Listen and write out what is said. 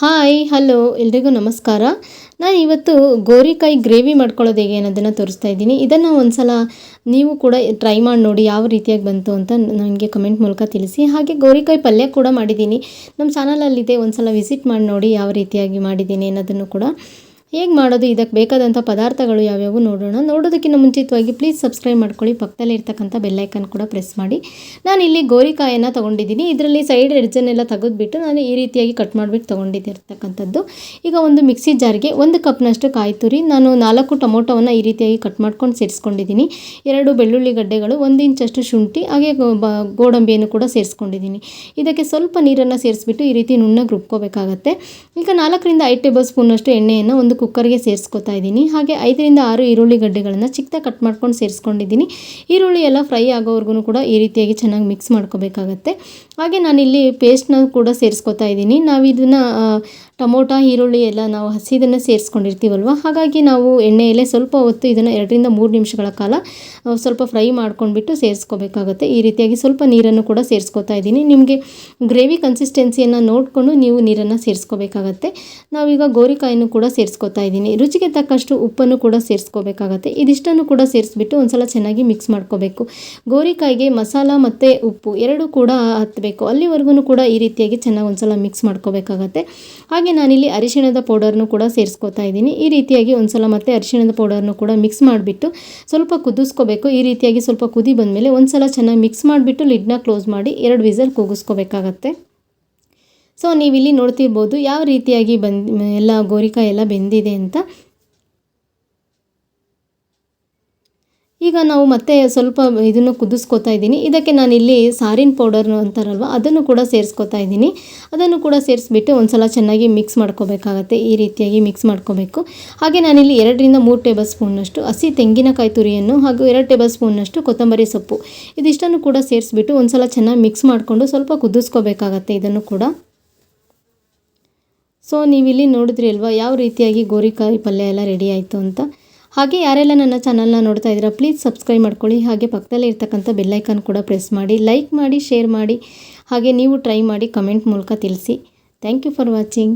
Hi, hello, ಎಲ್ರಿಗೂ ನಮಸ್ಕಾರ. ನಾನು ಇವತ್ತು ಗೋರಿಕಾಯಿ ಗ್ರೇವಿ ಮಾಡ್ಕೊಳ್ಳೋದು ಹೇಗೆ ಅನ್ನೋದನ್ನು ತೋರಿಸ್ತಾ ಇದ್ದೀನಿ. ಇದನ್ನು ಒಂದ್ಸಲ ನೀವು ಕೂಡ ಟ್ರೈ ಮಾಡಿ ನೋಡಿ ಯಾವ ರೀತಿಯಾಗಿ ಬಂತು ಅಂತ ನನಗೆ ಕಮೆಂಟ್ ಮೂಲಕ ತಿಳಿಸಿ. ಹಾಗೆ ಗೋರಿಕಾಯಿ ಪಲ್ಯ ಕೂಡ ಮಾಡಿದ್ದೀನಿ. ನಮ್ಮ ಚಾನಲಲ್ಲಿದೆ, ಒಂದ್ಸಲ ವಿಸಿಟ್ ಮಾಡಿ ನೋಡಿ ಯಾವ ರೀತಿಯಾಗಿ ಮಾಡಿದ್ದೀನಿ ಅನ್ನೋದನ್ನು ಕೂಡ ಹೇಗೆ ಮಾಡೋದು, ಇದಕ್ಕೆ ಬೇಕಾದಂಥ ಪದಾರ್ಥಗಳು ಯಾವ್ಯಾವು ನೋಡೋಣ. ನೋಡೋದಕ್ಕಿಂತ ಮುಂಚಿತವಾಗಿ ಪ್ಲೀಸ್ ಸಬ್ಸ್ಕ್ರೈಬ್ ಮಾಡ್ಕೊಳ್ಳಿ. ಪಕ್ಕದಲ್ಲಿ ಇರ್ತಕ್ಕಂಥ ಬೆಲ್ಲೈಕನ್ ಕೂಡ ಪ್ರೆಸ್ ಮಾಡಿ. ನಾನು ಇಲ್ಲಿ ಗೋರಿಕಾಯನ್ನು ತೊಗೊಂಡಿದ್ದೀನಿ. ಇದರಲ್ಲಿ ಸೈಡ್ ಎಡ್ಜನ್ನೆಲ್ಲ ತೆಗೆದುಬಿಟ್ಟು ನಾನು ಈ ರೀತಿಯಾಗಿ ಕಟ್ ಮಾಡಿಬಿಟ್ಟು ತೊಗೊಂಡಿದ್ದಿರ್ತಕ್ಕಂಥದ್ದು. ಈಗ ಒಂದು ಮಿಕ್ಸಿ ಜಾರ್ಗೆ ಒಂದು ಕಪ್ನಷ್ಟು ಕಾಯಿ ತುರಿ, ನಾನು ನಾಲ್ಕು ಟೊಮೊಟೊವನ್ನು ಈ ರೀತಿಯಾಗಿ ಕಟ್ ಮಾಡ್ಕೊಂಡು ಸೇರಿಸ್ಕೊಂಡಿದ್ದೀನಿ. ಎರಡು ಬೆಳ್ಳುಳ್ಳಿ ಗಡ್ಡೆಗಳು, ಒಂದು ಇಂಚಷ್ಟು ಶುಂಠಿ, ಹಾಗೆ ಗೋಡಂಬಿಯನ್ನು ಕೂಡ ಸೇರಿಸ್ಕೊಂಡಿದ್ದೀನಿ. ಇದಕ್ಕೆ ಸ್ವಲ್ಪ ನೀರನ್ನು ಸೇರಿಸ್ಬಿಟ್ಟು ಈ ರೀತಿ ನುಣ್ಣಗೆ ರುಬ್ಕೋಬೇಕಾಗತ್ತೆ. ಈಗ ನಾಲ್ಕರಿಂದ ಐದು ಟೇಬಲ್ ಸ್ಪೂನಷ್ಟು ಎಣ್ಣೆಯನ್ನು ಒಂದು ಕುಕ್ಕರ್ಗೆ ಸೇರಿಸ್ಕೊತಾ ಇದ್ದೀನಿ. ಹಾಗೆ ಐದರಿಂದ ಆರು ಈರುಳ್ಳಿ ಗಡ್ಡೆಗಳನ್ನು ಚಿಕ್ಕದ ಕಟ್ ಮಾಡ್ಕೊಂಡು ಸೇರಿಸ್ಕೊಂಡಿದ್ದೀನಿ. ಈರುಳ್ಳಿ ಎಲ್ಲ ಫ್ರೈ ಆಗೋವರೆಗೂ ಕೂಡ ಈ ರೀತಿಯಾಗಿ ಚೆನ್ನಾಗಿ ಮಿಕ್ಸ್ ಮಾಡ್ಕೋಬೇಕಾಗತ್ತೆ. ಹಾಗೆ ನಾನಿಲ್ಲಿ ಪೇಸ್ಟ್ನ ಕೂಡ ಸೇರಿಸ್ಕೊತಾ ಇದ್ದೀನಿ. ನಾವು ಇದನ್ನು ಟೊಮೊಟೊ, ಈರುಳ್ಳಿ ಎಲ್ಲ ನಾವು ಹಸಿದನ್ನು ಸೇರಿಸ್ಕೊಂಡಿರ್ತೀವಲ್ವ? ಹಾಗಾಗಿ ನಾವು ಎಣ್ಣೆಯಲ್ಲೇ ಸ್ವಲ್ಪ ಹೊತ್ತು ಇದನ್ನು ಎರಡರಿಂದ ಮೂರು ನಿಮಿಷಗಳ ಕಾಲ ಸ್ವಲ್ಪ ಫ್ರೈ ಮಾಡ್ಕೊಂಡ್ಬಿಟ್ಟು ಸೇರಿಸ್ಕೋಬೇಕಾಗತ್ತೆ. ಈ ರೀತಿಯಾಗಿ ಸ್ವಲ್ಪ ನೀರನ್ನು ಕೂಡ ಸೇರಿಸ್ಕೊತಾ ಇದ್ದೀನಿ. ನಿಮಗೆ ಗ್ರೇವಿ ಕನ್ಸಿಸ್ಟೆನ್ಸಿಯನ್ನು ನೋಡಿಕೊಂಡು ನೀವು ನೀರನ್ನು ಸೇರಿಸ್ಕೋಬೇಕಾಗತ್ತೆ. ನಾವೀಗ ಗೋರಿಕಾಯನ್ನು ಕೂಡ ಸೇರಿಸ್ಕೊತಾ ಇದ್ದೀನಿ. ರುಚಿಗೆ ತಕ್ಕಷ್ಟು ಉಪ್ಪನ್ನು ಕೂಡ ಸೇರಿಸ್ಕೋಬೇಕಾಗತ್ತೆ. ಇದಿಷ್ಟನ್ನು ಕೂಡ ಸೇರಿಸ್ಬಿಟ್ಟು ಒಂದ್ಸಲ ಚೆನ್ನಾಗಿ ಮಿಕ್ಸ್ ಮಾಡ್ಕೋಬೇಕು. ಗೋರಿಕಾಯಿಗೆ ಮಸಾಲ ಮತ್ತು ಉಪ್ಪು ಎರಡೂ ಕೂಡ ಹತ್ತಬೇಕು ಅಲ್ಲಿವರೆಗೂ ಕೂಡ ಈ ರೀತಿಯಾಗಿ ಚೆನ್ನಾಗಿ ಒಂದ್ಸಲ ಮಿಕ್ಸ್ ಮಾಡ್ಕೋಬೇಕಾಗತ್ತೆ. ಹಾಗೆ ಹಾಗೆ ನಾನಿಲ್ಲಿ ಅರಿಶಿಣದ ಪೌಡರ್ನು ಕೂಡ ಸೇರಿಸ್ಕೋತಾ ಇದ್ದೀನಿ. ಈ ರೀತಿಯಾಗಿ ಒಂದ್ಸಲ ಮತ್ತೆ ಅರಿಶಿಣದ ಪೌಡರ್ನು ಕೂಡ ಮಿಕ್ಸ್ ಮಾಡಿಬಿಟ್ಟು ಸ್ವಲ್ಪ ಕುದಿಸ್ಕೋಬೇಕು. ಈ ರೀತಿಯಾಗಿ ಸ್ವಲ್ಪ ಕುದಿ ಬಂದಮೇಲೆ ಒಂದ್ಸಲ ಚೆನ್ನಾಗಿ ಮಿಕ್ಸ್ ಮಾಡಿಬಿಟ್ಟು ಲಿಡ್ನ ಕ್ಲೋಸ್ ಮಾಡಿ ಎರಡು ವಿಸಲ್ ಕೂಗಿಸ್ಕೋಬೇಕಾಗತ್ತೆ. ಸೊ ನೀವಿಲ್ಲಿ ನೋಡ್ತಿರ್ಬೋದು ಯಾವ ರೀತಿಯಾಗಿ ಬಂದು, ಎಲ್ಲ ಗೋರಿಕಾಯಿ ಎಲ್ಲ ಬೆಂದಿದೆ ಅಂತ. ಈಗ ನಾವು ಮತ್ತೆ ಸ್ವಲ್ಪ ಇದನ್ನು ಕುದಿಸ್ಕೊತಾ ಇದ್ದೀನಿ. ಇದಕ್ಕೆ ನಾನು ಇಲ್ಲಿ ಸಾರಿನ ಪೌಡರ್ ಅಂತಾರಲ್ವ, ಅದನ್ನು ಕೂಡ ಸೇರಿಸ್ಕೊತಾ ಇದ್ದೀನಿ. ಅದನ್ನು ಕೂಡ ಸೇರಿಸ್ಬಿಟ್ಟು ಒಂದು ಸಲ ಚೆನ್ನಾಗಿ ಮಿಕ್ಸ್ ಮಾಡ್ಕೋಬೇಕಾಗತ್ತೆ, ಈ ರೀತಿಯಾಗಿ ಮಿಕ್ಸ್ ಮಾಡ್ಕೋಬೇಕು. ಹಾಗೆ ನಾನಿಲ್ಲಿ ಎರಡರಿಂದ ಮೂರು ಟೇಬಲ್ ಸ್ಪೂನ್ನಷ್ಟು ಹಸಿ ತೆಂಗಿನಕಾಯಿ ತುರಿಯನ್ನು ಹಾಗೂ ಎರಡು ಟೇಬಲ್ ಸ್ಪೂನ್ನಷ್ಟು ಕೊತ್ತಂಬರಿ ಸೊಪ್ಪು, ಇದಿಷ್ಟನ್ನು ಕೂಡ ಸೇರಿಸ್ಬಿಟ್ಟು ಒಂದು ಸಲ ಚೆನ್ನಾಗಿ ಮಿಕ್ಸ್ ಮಾಡಿಕೊಂಡು ಸ್ವಲ್ಪ ಕುದಿಸ್ಕೋಬೇಕಾಗತ್ತೆ ಇದನ್ನು ಕೂಡ. ಸೊ ನೀವಿಲ್ಲಿ ನೋಡಿದ್ರಿ ಅಲ್ವಾ, ಯಾವ ರೀತಿಯಾಗಿ ಗೋರಿಕಾಯಿ ಪಲ್ಯ ಎಲ್ಲ ರೆಡಿ ಆಯಿತು ಅಂತ. ಹಾಗೆ ಯಾರೆಲ್ಲ ನನ್ನ ಚಾನಲ್ನ ನೋಡ್ತಾ ಇದ್ದೀರಾ ಪ್ಲೀಸ್ ಸಬ್ಸ್ಕ್ರೈಬ್ ಮಾಡ್ಕೊಳ್ಳಿ. ಹಾಗೆ ಪಕ್ಕದಲ್ಲೇ ಇರ್ತಕ್ಕಂಥ ಬೆಲ್ಲೈಕನ್ ಕೂಡ ಪ್ರೆಸ್ ಮಾಡಿ ಲೈಕ್ ಮಾಡಿ ಶೇರ್ ಮಾಡಿ, ಹಾಗೆ ನೀವು ಟ್ರೈ ಮಾಡಿ ಕಮೆಂಟ್ ಮೂಲಕ ತಿಳಿಸಿ. Thank you for watching